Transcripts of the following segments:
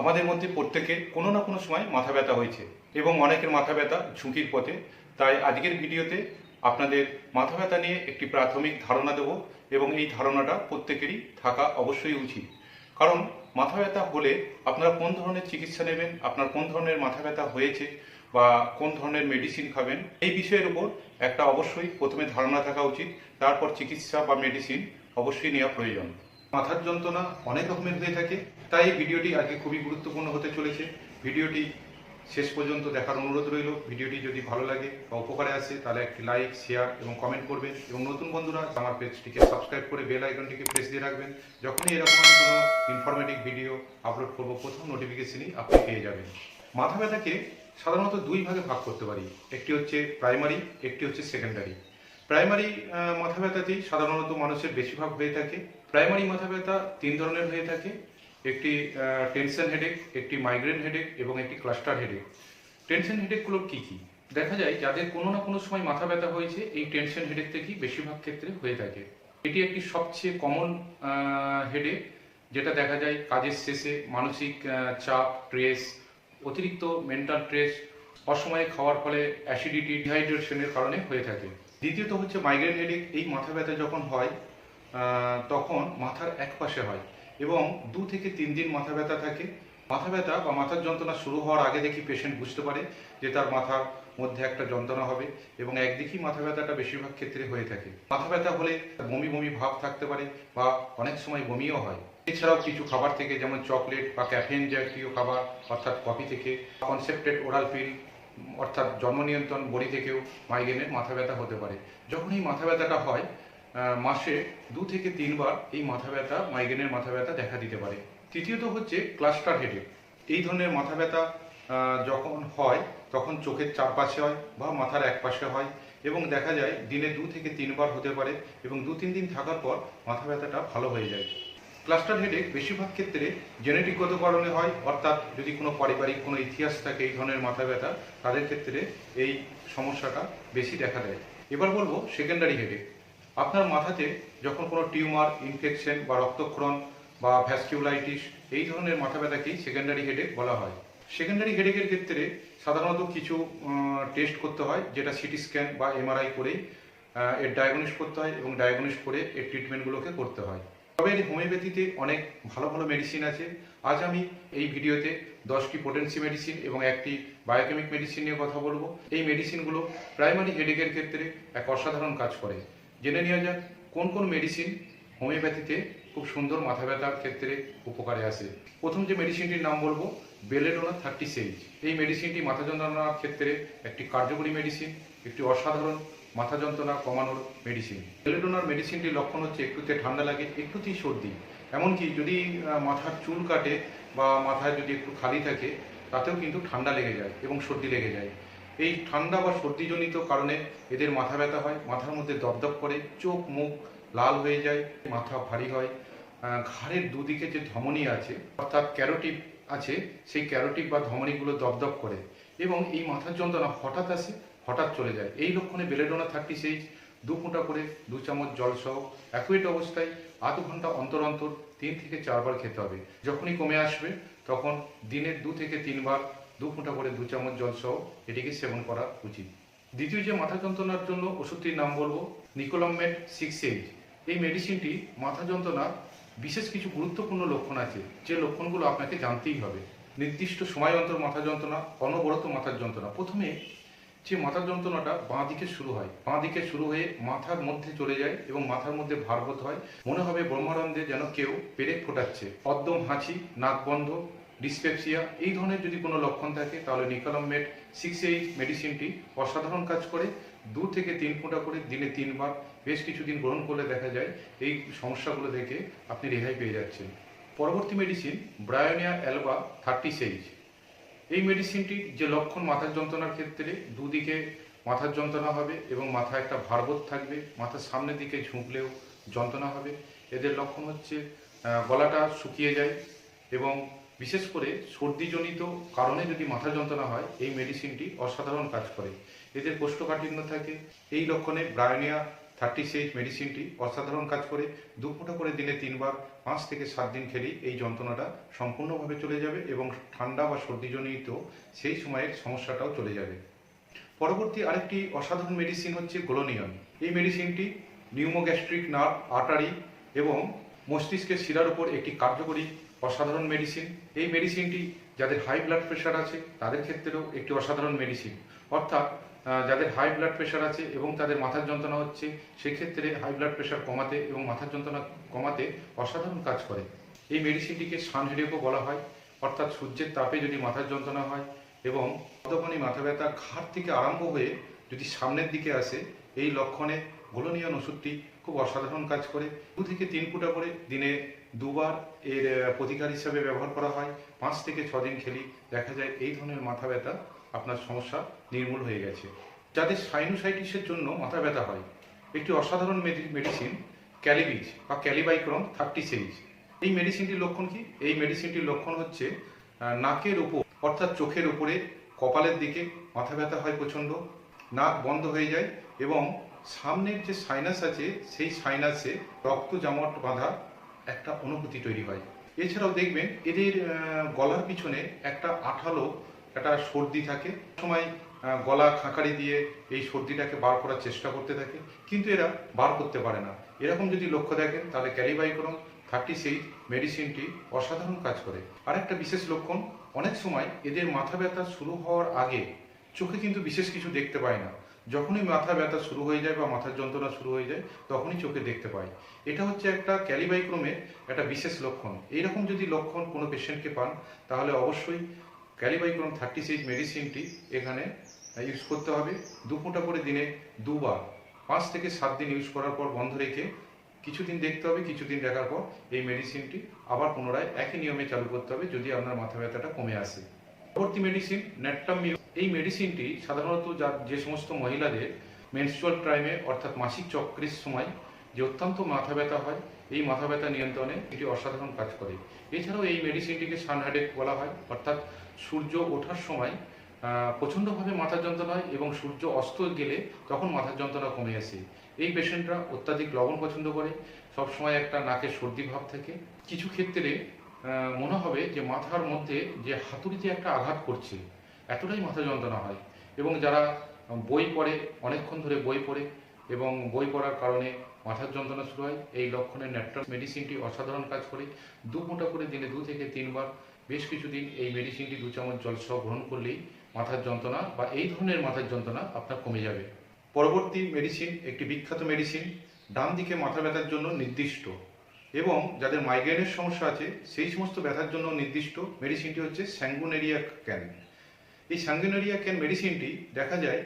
আমাদের মধ্যে প্রত্যেকের কোনো না কোনো সময় মাথা ব্যথা হয়েছে এবং অনেকের মাথা ব্যথা ঝুঁকির পথে। তাই আজকের ভিডিওতে আপনাদের মাথা ব্যথা নিয়ে একটি প্রাথমিক ধারণা দেব এবং এই ধারণাটা প্রত্যেকেরই থাকা অবশ্যই উচিত। কারণ মাথা ব্যথা হলে আপনারা কোন ধরনের চিকিৎসা নেবেন, আপনার কোন ধরনের মাথা ব্যথা হয়েছে বা কোন ধরনের মেডিসিন খাবেন, এই বিষয়ের উপর একটা অবশ্যই প্রথমে ধারণা থাকা উচিত। তারপর চিকিৎসা বা মেডিসিন অবশ্যই নেওয়া প্রয়োজন। মাথার যন্ত্রণা অনেক রকমের হয়ে থাকে, তাই ভিডিওটি আজকে খুবই গুরুত্বপূর্ণ হতে চলেছে। ভিডিওটি শেষ পর্যন্ত দেখার অনুরোধ রইল। ভিডিওটি যদি ভালো লাগে বা উপকারে আসে, তাহলে একটি লাইক শেয়ার এবং কমেন্ট করবেন। এবং নতুন বন্ধুরা, আমার পেজটিকে সাবস্ক্রাইব করে বেল আইকনটিকে প্রেস দিয়ে রাখবেন। যখনই এরকম আমি কোনো ইনফরমেটিভ ভিডিও আপলোড করব, প্রথম নোটিফিকেশনই আপনি পেয়ে যাবেন। মাথা ব্যথাকে সাধারণত দুই ভাগে ভাগ করতে পারি। একটি হচ্ছে প্রাইমারি একটি হচ্ছে সেকেন্ডারি প্রাইমারি মাথা ব্যথাতেই সাধারণত মানুষের বেশিরভাগ হয়ে থাকে। প্রাইমারি মাথা ব্যথা তিন ধরনের হয়ে থাকে। একটি টেনশন হেডেক একটি মাইগ্রেন হেডেক এবং একটি ক্লাস্টার হেডেক টেনশন হেডেকগুলো কি কি? দেখা যায় যাদের কোনো না কোনো সময় মাথা ব্যথা হয়েছে, এই টেনশন হেডেক থেকেই বেশিরভাগ ক্ষেত্রে হয়ে থাকে। এটি একটি সবচেয়ে কমন হেডেক যেটা দেখা যায় কাজের শেষে মানসিক চাপ স্ট্রেস অতিরিক্ত মেন্টাল স্ট্রেস অসময়ে খাওয়ার ফলে অ্যাসিডিটি ডিহাইড্রেশনের কারণে হয়ে থাকে। দ্বিতীয়ত হচ্ছে মাইগ্রেন হেডেক এই মাথা ব্যথা যখন হয় তখন মাথার এক পাশে হয় এবং দু থেকে তিন দিন মাথা ব্যথা থাকে। মাথা ব্যথা বা মাথার যন্ত্রণা শুরু হওয়ার আগে দেখি পেশেন্ট বুঝতে পারে যে তার মাথার মধ্যে একটা যন্ত্রণা হবে এবং একদিকেই মাথা ব্যথাটা বেশিরভাগ ক্ষেত্রে হয়ে থাকে। মাথা ব্যথা হলে বমি বমি ভাব থাকতে পারে বা অনেক সময় বমিও হয়। এছাড়াও কিছু খাবার থেকে যেমন চকলেট বা ক্যাফেন জাতীয় খাবার অর্থাৎ কফি থেকে কনসেপ্টেড ওরাল পিল অর্থাৎ জন্ম নিয়ন্ত্রণ বড়ি থেকেও মাইগ্রেনের মাথা ব্যথা হতে পারে। যখন এই মাথা ব্যথাটা হয় মাসে দু থেকে তিনবার এই মাথা ব্যথা মাইগ্রেনের মাথা ব্যথা দেখা দিতে পারে। তৃতীয়ত হচ্ছে ক্লাস্টার হেডেক এই ধরনের মাথা ব্যথা যখন হয়, তখন চোখের চারপাশে হয় বা মাথার এক পাশে হয় এবং দেখা যায় দিনে দু থেকে তিনবার হতে পারে এবং দু তিন দিন থাকার পর মাথা ব্যথাটা ভালো হয়ে যায়। ক্লাস্টার হেডেক বেশিরভাগ ক্ষেত্রে জেনেটিকগত কারণে হয়, অর্থাৎ যদি কোনো পারিবারিক, কোনো ইতিহাস থাকে এই ধরনের মাথা ব্যথা, তাদের ক্ষেত্রে এই সমস্যাটা বেশি দেখা দেয়। এবার বলব সেকেন্ডারি হেডেক আপনার মাথাতে যখন কোনো টিউমার, ইনফেকশন বা রক্তক্ষরণ বা ভ্যাসকিউলাইটিস, এই ধরনের মাথা ব্যথাকেই সেকেন্ডারি হেডেক বলা হয়। সেকেন্ডারি হেডেকের ক্ষেত্রে সাধারণত কিছু টেস্ট করতে হয়, যেটা সিটি স্ক্যান বা এমআরআই করেই এর ডায়াগনোস করতে হয় এবং ডায়াগনোস করে এর ট্রিটমেন্টগুলোকে করতে হয়। তবে হোমিওপ্যাথিতে অনেক ভালো ভালো মেডিসিন আছে। আজ আমি এই ভিডিওতে দশটি পোটেন্সি মেডিসিন এবং একটি বায়োকেমিক মেডিসিন নিয়ে কথা বলব। এই মেডিসিনগুলো প্রাইমারি হেডেকের ক্ষেত্রে এক অসাধারণ কাজ করে। জেনে নেওয়া যাক, কোন কোন মেডিসিন হোমিওপ্যাথিতে খুব সুন্দর মাথা ব্যথার ক্ষেত্রে উপকারে আসে। প্রথম যে মেডিসিনটির নাম বলব বেলেডোনা থার্টি সেইজ এই মেডিসিনটি মাথা যন্ত্রণার ক্ষেত্রে একটি কার্যকরী মেডিসিন একটি অসাধারণ মাথা যন্ত্রণা কমানোর মেডিসিন বেলেডোনার মেডিসিনটির লক্ষণ হচ্ছে একটুতে ঠান্ডা লাগে, একটুতেই সর্দি। এমনকি যদি মাথার চুল কাটে বা মাথায় যদি একটু খালি থাকে, তাতেও কিন্তু ঠান্ডা লেগে যায় এবং সর্দি লেগে যায়। এই ঠান্ডা বা সর্দিজনিত কারণে এদের মাথা ব্যথা হয়, মাথার মধ্যে দপদপ করে, চোখ, মুখ লাল হয়ে যায়, মাথা ভারী হয়। ঘাড়ের দুদিকে যে ধমনী আছে, অর্থাৎ ক্যারোটিপ আছে, সেই ক্যারোটিপ বা ধমনীগুলো দপদপ করে এবং এই মাথার যন্ত্রণা হঠাৎ আসে, হঠাৎ চলে যায়। এই লক্ষণে বেলেডোনা থার্টি সেইজ দু ফোঁটা করে, দু চামচ জল সহ অ্যাকুয়েট অবস্থায় আধ ঘণ্টা অন্তর অন্তর তিন থেকে চারবার খেতে হবে। যখনই কমে আসবে, তখন দিনের দু থেকে তিনবার দু ফোঁটা করে দু চামচ জল সহ এটিকে সেবন করা উচিত। দ্বিতীয় যে মাথা যন্ত্রণার জন্য ওষুধটির নাম বলব নিকোলামেড সিক্স এইট। এই মেডিসিনটি মাথা যন্ত্রণার বিশেষ কিছু গুরুত্বপূর্ণ লক্ষণ আছে, যে লক্ষণগুলো আপনাকে জানতেই হবে। নির্দিষ্ট সময় অন্তর মাথা যন্ত্রণা, অনবরত মাথার যন্ত্রণা। প্রথমে যে মাথার যন্ত্রণাটা বাঁ দিকে শুরু হয়, বাঁ দিকে শুরু হয়ে মাথার মধ্যে চলে যায় এবং মাথার মধ্যে ভারবোধ হয়। মনে হবে ব্রহ্মানন্দে যেন কেউ পেরেক ফোটাচ্ছে। অদ্যম হাঁচি, নাক বন্ধ ডিসপেপসিয়া এই ধরনের যদি কোনো লক্ষণ থাকে, তাহলে নিকলমেট সিক্স এইট মেডিসিনটি অসাধারণ কাজ করে। দু থেকে তিন ফোঁটা করে, দিনে তিনবার। বেশ কিছুদিন গ্রহণ করলে দেখা যায়, এই সমস্যাগুলো থেকে আপনি রেহাই পেয়ে যাচ্ছেন। পরবর্তী মেডিসিন ব্রায়োনিয়া অ্যালবা থার্টি সেইজ এই মেডিসিনটি যে লক্ষণ মাথার যন্ত্রণার ক্ষেত্রে, দুদিকে মাথার যন্ত্রণা হবে এবং মাথায় একটা ভারবোধ থাকবে, মাথার সামনের দিকে ঝুঁকলেও যন্ত্রণা হবে। এদের লক্ষণ হচ্ছে গলাটা শুকিয়ে যায় এবং বিশেষ করে সর্দিজনিত কারণে যদি মাথা যন্ত্রণা হয়, এই মেডিসিনটি অসাধারণ কাজ করে। এদের কোষ্ঠকাঠিন্য থাকে। এই লক্ষণে ব্রায়োনিয়া থার্টি সিক্স মেডিসিনটি অসাধারণ কাজ করে। দু ফোঁটা করে দিনে তিনবার, পাঁচ থেকে সাত দিন খেলেই এই যন্ত্রণাটা সম্পূর্ণভাবে চলে যাবে এবং ঠান্ডা বা সর্দিজনিত সেই সময়ের সমস্যাটাও চলে যাবে। পরবর্তী আরেকটি অসাধারণ মেডিসিন হচ্ছে গোলোনিয়ন এই মেডিসিনটি নিউমোগ্যাস্ট্রিক নার্ভ আটারি এবং মস্তিষ্কের শিরার উপর একটি কার্যকরী অসাধারণ মেডিসিন এই মেডিসিনটি যাদের হাই ব্লাড প্রেশার আছে, তাদের ক্ষেত্রেও একটি অসাধারণ মেডিসিন অর্থাৎ যাদের হাই ব্লাড প্রেশার আছে এবং তাদের মাথার যন্ত্রণা হচ্ছে, সেক্ষেত্রে হাই ব্লাড প্রেশার কমাতে এবং মাথার যন্ত্রণা কমাতে অসাধারণ কাজ করে। এই মেডিসিনটিকে সানহেডেকও বলা হয়। অর্থাৎ সূর্যের তাপে যদি মাথার যন্ত্রণা হয় এবং কতখানি মাথা ব্যথা ঘাট থেকে আরম্ভ হয়ে যদি সামনের দিকে আসে, এই লক্ষণে গোলনিয়ন ওষুধটি খুব অসাধারণ কাজ করে। দু থেকে তিন ফুটা করে দিনে দুবার এর প্রতিকার হিসাবে ব্যবহার করা হয়। পাঁচ থেকে ছ দিন খেলি। দেখা যায় এই ধরনের মাথা ব্যথা আপনার সমস্যা নির্মূল হয়ে গেছে। যাদের সাইনোসাইটিসের জন্য মাথা ব্যথা হয়, একটি অসাধারণ মেডিসিন ক্যালিবিজ বা ক্যালিবাইক্রম থার্টি সিরিজ এই মেডিসিনটির লক্ষণ কি? এই মেডিসিনটির লক্ষণ হচ্ছে নাকের উপর অর্থাৎ চোখের উপরে কপালের দিকে মাথা ব্যথা হয় প্রচণ্ড, নাক বন্ধ হয়ে যায় এবং সামনের যে সাইনাস আছে, সেই সাইনাসে রক্ত জামট বাঁধা একটা অনুভূতি তৈরি হয়। এছাড়াও দেখবেন এদের গলার পিছনে একটা আঠালো, একটা সর্দি থাকে। সময় গলা খাঁকারি দিয়ে এই সর্দিটাকে বার করার চেষ্টা করতে থাকে। কিন্তু এরা বার করতে পারে না। এরকম যদি লক্ষ্য দেখেন, তাহলে ক্যালিবাইক্রম থার্টি সেইট মেডিসিনটি অসাধারণ কাজ করে। আর একটা বিশেষ লক্ষণ, অনেক সময় এদের মাথা ব্যথা শুরু হওয়ার আগে চোখে কিন্তু বিশেষ কিছু দেখতে পায় না। যখনই মাথা ব্যথা শুরু হয়ে যায় বা মাথার যন্ত্রণা শুরু হয়ে যায়, তখনই চোখে দেখতে পায় এটা হচ্ছে একটা ক্যালিবাইক্রমের একটা বিশেষ লক্ষণ। এইরকম যদি লক্ষণ কোনো পেশেন্টকে পান, তাহলে অবশ্যই ক্যালিবাইক্রম থার্টি সিক্স মেডিসিনটি এখানে ইউজ করতে হবে। দু ফোঁটা করে দিনে দুবার, পাঁচ থেকে সাত দিন ইউজ করার পর বন্ধ রেখে কিছুদিন দেখতে হবে, কিছুদিন দেখার পর এই মেডিসিনটি আবার পুনরায় একই নিয়মে চালু করতে হবে, যদি আপনার মাথা ব্যথাটা কমে আসে। পরবর্তী মেডিসিন ন্যাট্টামিউ এই মেডিসিনটি সাধারণত যা যে সমস্ত মহিলাদের মেনস্ট্রুয়াল টাইমে অর্থাৎ মাসিক চক্রের সময় যে অত্যন্ত মাথা ব্যথা হয়, এই মাথা ব্যথা নিয়ন্ত্রণে এটি অসাধারণ কাজ করে। এছাড়াও এই মেডিসিনটিকে সানহাইডেক বলা হয়, অর্থাৎ সূর্য ওঠার সময় প্রচণ্ডভাবে মাথার যন্ত্রণা হয় এবং সূর্য অস্ত গেলে তখন মাথার যন্ত্রণা কমে আসে। এই পেশেন্টরা অত্যাধিক লবণ পছন্দ করে, সবসময় একটা নাকে সর্দি ভাব থাকে। কিছু ক্ষেত্রে মনে হবে যে মাথার মধ্যে যে হাতুড়িতে একটা আঘাত করছে এতটাই মাথা যন্ত্রণা হয়। এবং যারা বই পড়ে, অনেকক্ষণ ধরে বই পড়ে এবং বই পড়ার কারণে মাথার যন্ত্রণা শুরু হয়, এই লক্ষণে ন্যাট্রাল মেডিসিনটি অসাধারণ কাজ করে। দু ফোঁটা করে দিনে দু থেকে তিনবার বেশ কিছুদিন এই মেডিসিনটি দু চামচ জল সহ গ্রহণ করলেই মাথার যন্ত্রণা বা এই ধরনের মাথার যন্ত্রণা আপনার কমে যাবে। পরবর্তী মেডিসিন একটি বিখ্যাত মেডিসিন ডান দিকে মাথা ব্যথার জন্য নির্দিষ্ট এবং যাদের মাইগ্রেনের সমস্যা আছে, সেই সমস্ত ব্যথার জন্য নির্দিষ্ট মেডিসিনটি হচ্ছে স্যাঙ্গুনেরিয়া ক্যান এই স্যাঙ্গুনেরিয়া ক্যান মেডিসিনটি দেখা যায়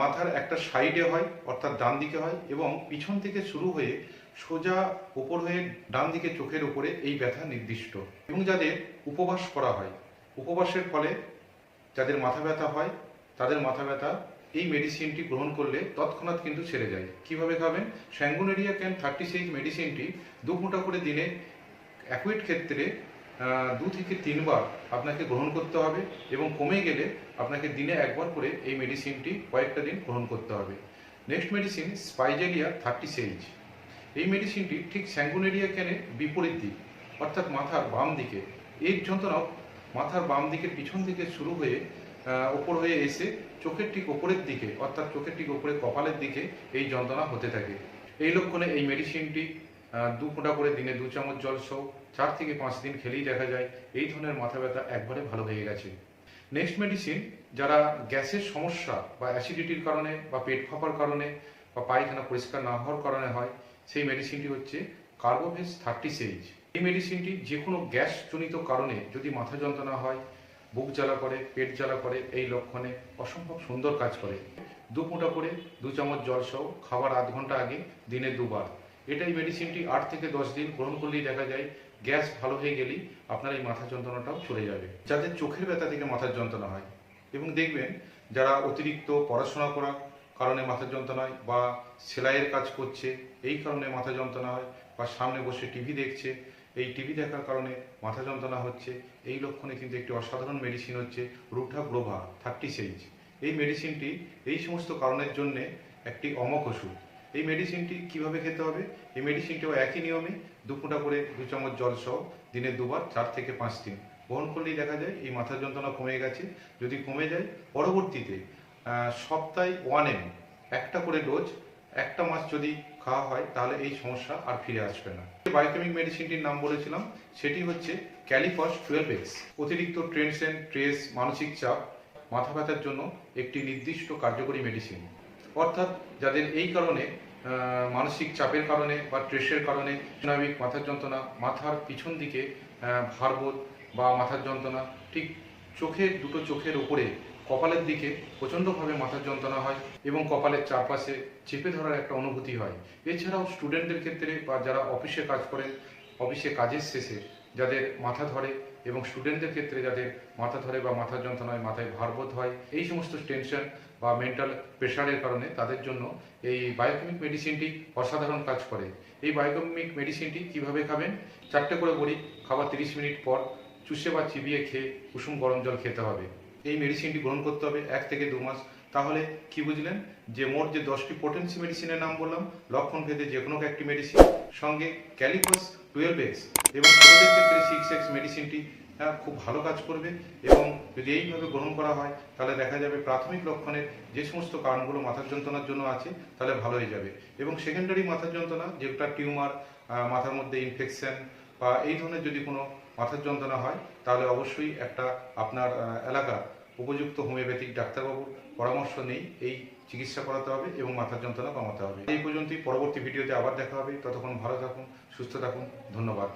মাথার একটা সাইডে হয়, অর্থাৎ ডান দিকে হয়, এবং পিছন থেকে শুরু হয়ে সোজা ওপর হয়ে ডান দিকে চোখের উপরে এই ব্যথা নির্দিষ্ট। এবং যাদের উপবাস করা হয়, উপবাসের ফলে যাদের মাথা ব্যথা হয়, তাদের মাথা ব্যথা এই মেডিসিনটি গ্রহণ করলে তৎক্ষণাৎ কিন্তু ছেড়ে যায়। কীভাবে খাবেন? স্যাঙ্গুনেরিয়া ক্যান থার্টি সিক্স মেডিসিনটি দু ফোঁটা করে দিনে অ্যাকুইট ক্ষেত্রে দু থেকে তিনবার আপনাকে গ্রহণ করতে হবে এবং কমে গেলে আপনাকে দিনে একবার করে এই মেডিসিনটি কয়েকটা দিন গ্রহণ করতে হবে। নেক্সট মেডিসিন স্পাইজেলিয়া থার্টি সেইজ এই মেডিসিনটি ঠিক স্যাঙ্গুনেরিয়া ক্যানের বিপরীত দিক, অর্থাৎ মাথার বাম দিকে। এই যন্ত্রণাও মাথার বাম দিকের পিছন থেকে শুরু হয়ে ওপর হয়ে এসে চোখের ঠিক ওপরের দিকে, অর্থাৎ চোখের ঠিক ওপরে কপালের দিকে এই যন্ত্রণা হতে থাকে। এই লক্ষণে এই মেডিসিনটি দু ফোঁটা করে দিনে দু চামচ জল সহ চার থেকে পাঁচ দিন খেলেই দেখা যায় এই ধরনের মাথা ব্যথা একবারে ভালো হয়ে গেছে। নেক্সট মেডিসিন যারা গ্যাসের সমস্যা বা অ্যাসিডিটির কারণে বা পেট ফাঁপার কারণে বা পায়খানা পরিষ্কার না হওয়ার কারণে হয়, সেই মেডিসিনটি হচ্ছে কার্বোভেস থার্টি সেইজ এই মেডিসিনটি যে কোনো গ্যাসজনিত কারণে যদি মাথা যন্ত্রণা হয়, বুক জ্বালা করে, পেট জ্বালা করে, এই লক্ষণে অসম্ভব সুন্দর কাজ করে। দু ফোঁটা করে দু চামচ জল সহ খাবার আধ ঘণ্টা আগে, দিনে দুবার। এটাই মেডিসিনটি আট থেকে দশ দিন গ্রহণ করলেই দেখা যায় গ্যাস ভালো হয়ে গেলেই আপনার এই মাথা যন্ত্রণাটাও চলে যাবে। যাদের চোখের ব্যথা থেকে মাথার যন্ত্রণা হয় এবং দেখবেন যারা অতিরিক্ত পড়াশোনা করার কারণে মাথা যন্ত্রণা হয় বা সেলাইয়ের কাজ করছে, এই কারণে মাথা যন্ত্রণা হয় বা সামনে বসে টিভি দেখছে, এই টিভি দেখার কারণে মাথা যন্ত্রণা হচ্ছে, এই লক্ষণে কিন্তু একটি অসাধারণ মেডিসিন হচ্ছে রুঠা গ্লোভা থার্টি সেইজ এই মেডিসিনটি এই সমস্ত কারণের জন্যে একটি অমক ওষুধ। এই মেডিসিনটি কীভাবে খেতে হবে? এই মেডিসিনটিও একই নিয়মে দু ফোঁটা করে দু চামচ জল সহ দিনে দুবার চার থেকে পাঁচ দিন। গ্রহণ করলেই দেখা যায় এই মাথার যন্ত্রণা কমে গেছে। যদি কমে যায়, পরবর্তীতে সপ্তাহে ওয়ান এম একটা করে ডোজ একটা মাস যদি খাওয়া হয়, তাহলে এই সমস্যা আর ফিরে আসবে না। বায়োকেমিক মেডিসিনটির নাম বলেছিলাম, সেটি হচ্ছে ক্যালিফস টুয়েলভ এক্স অতিরিক্ত টেনশন স্ট্রেস মানসিক চাপ, মাথা ব্যথার জন্য একটি নির্দিষ্ট কার্যকরী মেডিসিন অর্থাৎ যাদের এই কারণে মানসিক চাপের কারণে বা স্ট্রেসের কারণে স্নায়বিক মাথার যন্ত্রণা, মাথার পিছন দিকে ভারবোধ বা মাথার যন্ত্রণা, ঠিক চোখের দুটো চোখের উপরে কপালের দিকে প্রচণ্ডভাবে মাথার যন্ত্রণা হয় এবং কপালের চারপাশে চেপে ধরার একটা অনুভূতি হয়। এছাড়াও স্টুডেন্টদের ক্ষেত্রে বা যারা অফিসে কাজ করেন অফিসে কাজের শেষে যাদের মাথা ধরে এবং স্টুডেন্টদের ক্ষেত্রে যাদের মাথা ধরে বা মাথার যন্ত্রণায় মাথায় ভারবোধ হয়, এই সমস্ত টেনশন বা মেন্টাল প্রেশারের কারণে তাদের জন্য এই বায়োকেমিক মেডিসিনটি অসাধারণ কাজ করে। এই বায়োকেমিক মেডিসিনটি কীভাবে খাবেন? চারটে করে বড়ি, খাবার তিরিশ মিনিট পর চুষে বা চিবিয়ে খেয়ে কুসুম গরম জল খেতে হবে। এই মেডিসিনটি গ্রহণ করতে হবে এক থেকে দু মাস। তাহলে কি বুঝলেন? যে মোট যে দশটি পোটেন্সি মেডিসিনের নাম বললাম, লক্ষণ ভেদে যে কোনো একটি মেডিসিন সঙ্গে ক্যালিপাস টুয়েলভ এক্স এবং সিক্স এক্স মেডিসিনটি আহ, খুব ভালো কাজ করবে এবং যদি এইভাবে গ্রহণ করা হয় তাহলে দেখা যাবে প্রাথমিক লক্ষণের যে সমস্ত কারণগুলো মাথার যন্ত্রণার জন্য আছে তাহলে ভালো হয়ে যাবে। এবং সেকেন্ডারি মাথার যন্ত্রণা যেটা টিউমার মাথার মধ্যে ইনফেকশন বা এই ধরনের যদি কোনো মাথার যন্ত্রণা হয় তাহলে অবশ্যই একটা আপনার আহ, এলাকার উপযুক্ত হোমিওপ্যাথিক ডাক্তারবাবুর পরামর্শ নেই এই চিকিৎসা করাতে হবে এবং মাথার যন্ত্রণা কমাতে হবে। এই পর্যন্তই পরবর্তী ভিডিওতে আবার দেখা হবে। ততক্ষণ ভালো থাকুন সুস্থ থাকুন ধন্যবাদ।